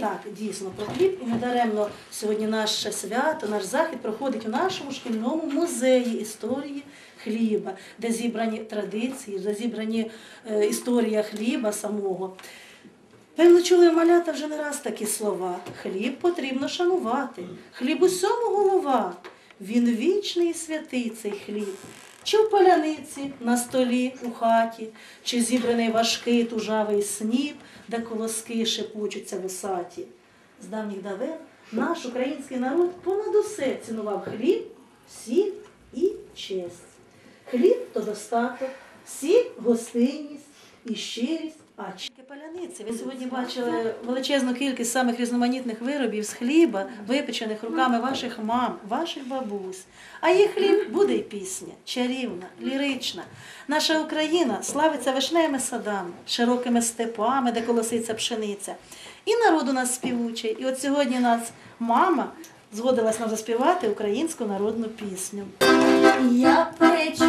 Так, дійсно, про хліб і недаремно сьогодні наше свято, наш захід проходить у нашому шкільному музеї історії хліба, де зібрані традиції, де зібрані е, історія хліба самого. Певно, чули малята вже не раз такі слова. Хліб потрібно шанувати. Хліб усьому голова. Він вічний і святий цей хліб. Чи в поляниці на столі у хаті, чи зібраний важкий тужавий сніп, де колоски шепочуться висаті. З давніх давен наш український народ понад усе цінував хліб, сіль і честь. Хліб то достаток, сіль гостинність і щирість. А чи паляниці? Ви сьогодні бачили величезну кількість самих різноманітних виробів з хліба, випечених руками ваших мам, ваших бабусь. А їх хліб буде й пісня, чарівна, лірична. Наша Україна славиться вишневими садами, широкими степами, де колоситься пшениця. І народ у нас співучий. І от сьогодні нас мама згодилась нам заспівати українську народну пісню. Я печу